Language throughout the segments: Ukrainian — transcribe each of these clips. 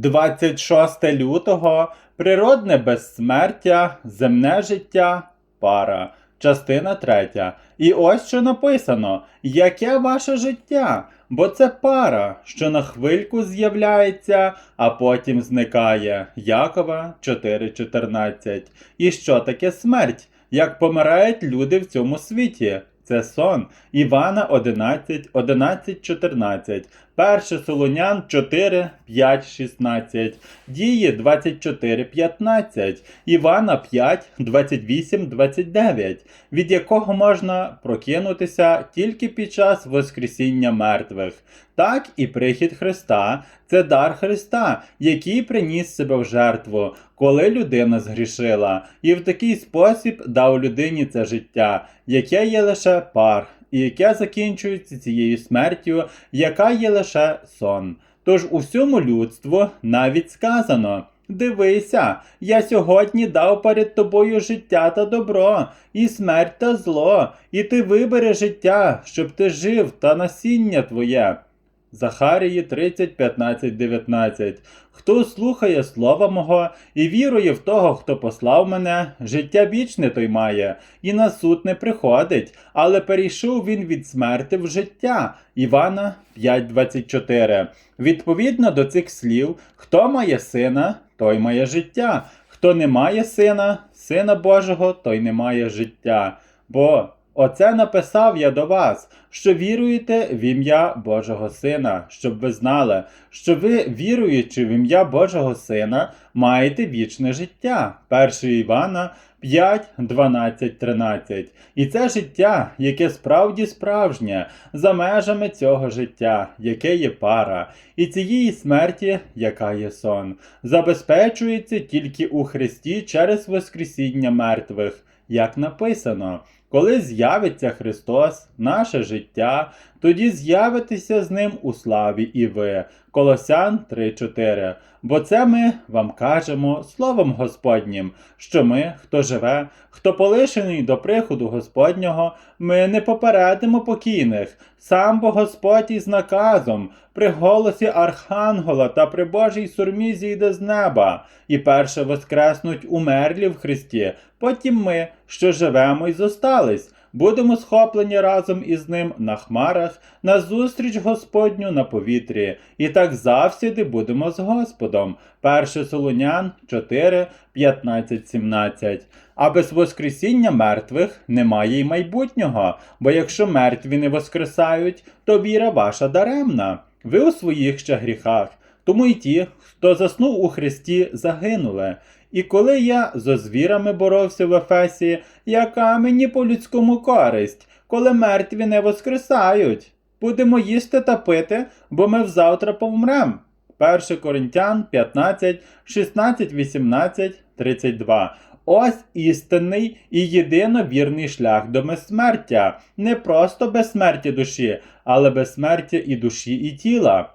26 лютого Природне безсмертя, земне життя, пара. Частина третя. І ось що написано: Яке ваше життя? Бо це пара, що на хвильку з'являється, а потім зникає. Якова 4.14. І що таке смерть? Як помирають люди в цьому світі? Це сон. Івана 11, 11, 14. Перше Солонян 4, 5, 16. Дії 24, 15. Івана 5, 28, 29. Від якого можна прокинутися тільки під час Воскресіння мертвих. Так і прихід Христа це дар Христа, який приніс себе в жертву, коли людина згрішила, і в такий спосіб дав людині це життя, яке є лише пар, і яке закінчується цією смертю, яка є лише сон. Тож усьому людству навіть сказано. Дивися, я сьогодні дав перед тобою життя та добро, і смерть та зло, і ти вибереш життя, щоб ти жив та насіння твоє. Захарії 30, 15, 19. Хто слухає слова мого і вірує в того, хто послав мене, життя вічне той має, і на суд не приходить, але перейшов він від смерти в життя. Івана 5.24. Відповідно до цих слів, хто має сина, той має життя. Хто не має сина, сина Божого, той не має життя. Бо Оце написав я до вас, що віруєте в ім'я Божого Сина, щоб ви знали, що ви, віруючи в ім'я Божого Сина, маєте вічне життя. 1 Івана 5, 12, 13. І це життя, яке справді справжнє, за межами цього життя, яке є пара, і цієї смерті, яка є сон, забезпечується тільки у Христі через Воскресіння мертвих, як написано. Коли з'явиться Христос, наше життя, тоді з'явитеся з Ним у славі і ви. Колосян 3.4. Бо це ми вам кажемо Словом Господнім, що ми, хто живе, хто полишений до приходу Господнього, ми не попередимо покійних, сам бо Господь із наказом, при голосі Архангела та при Божій сурмі зійде з неба, і перше воскреснуть умерлі в Христі, потім ми, що живемо й зостались будемо схоплені разом із ним на хмарах, на зустріч Господню на повітрі, і так завсіди будемо з Господом. 1 Солонян 4, 15, 17. А без Воскресіння мертвих немає й майбутнього, бо якщо мертві не воскресають, то віра ваша даремна. Ви у своїх ще гріхах. Тому й ті, хто заснув у Христі, загинули. І коли я зо звірами боровся в Ефесі, яка мені по людському користь, коли мертві не воскресають? Будемо їсти та пити, бо ми взавтра повмрем. 1 Коринтян 15, 16, 18, 32. Ось істинний і єдиновірний шлях до безсмертя. Не просто безсмертя душі, але безсмертя і душі, і тіла.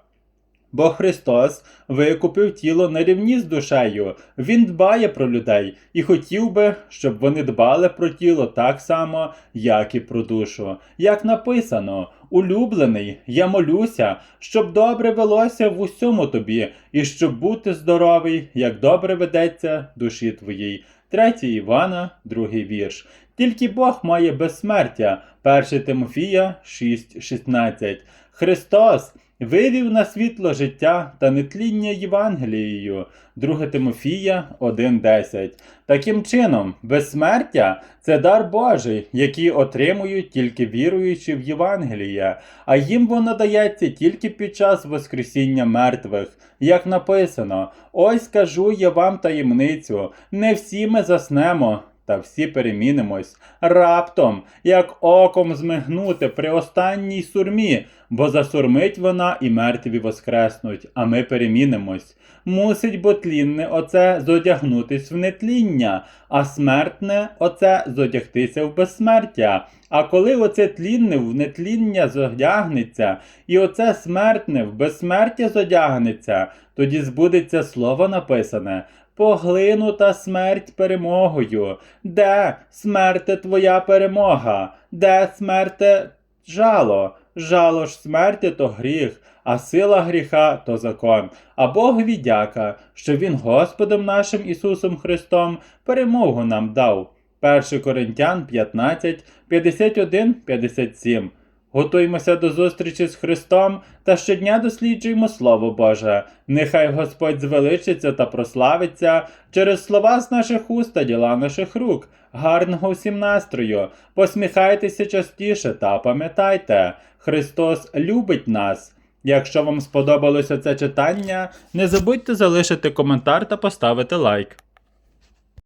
Бо Христос викупив тіло на рівні з душею, Він дбає про людей і хотів би, щоб вони дбали про тіло так само, як і про душу. Як написано, улюблений, я молюся, щоб добре велося в усьому тобі, і щоб бути здоровий, як добре ведеться душі твоїй. 3 Івана, другий вірш. Тільки Бог має безсмертя. 1 Тимофія 6,16. Христос вивів на світло життя та нетління Євангелією 2 Тимофія 1.10. Таким чином, безсмертя це дар Божий, який отримують тільки віруючи в Євангеліє, а їм воно дається тільки під час Воскресіння мертвих. Як написано, ось кажу я вам таємницю, не всі ми заснемо та всі перемінимось раптом, як оком змигнути при останній сурмі, бо засурмить вона і мертві воскреснуть, а ми перемінимось. Мусить бо тлінне оце зодягнутись в нетління, а смертне оце зодягтися в безсмертя. А коли оце тлінне в нетління зодягнеться, і оце смертне в безсмертя зодягнеться, тоді збудеться слово написане поглинута смерть перемогою. Де смерте твоя перемога? Де смерте жало? Жало ж смерті то гріх, а сила гріха то закон. А Бог відяка, що Він Господом нашим Ісусом Христом перемогу нам дав. 1 Коринтян 15, 51, 57. Готуймося до зустрічі з Христом та щодня досліджуємо Слово Боже. Нехай Господь звеличиться та прославиться через слова з наших уст та діла наших рук. Гарного всім настрою! Посміхайтеся частіше та пам'ятайте, Христос любить нас. Якщо вам сподобалося це читання, не забудьте залишити коментар та поставити лайк.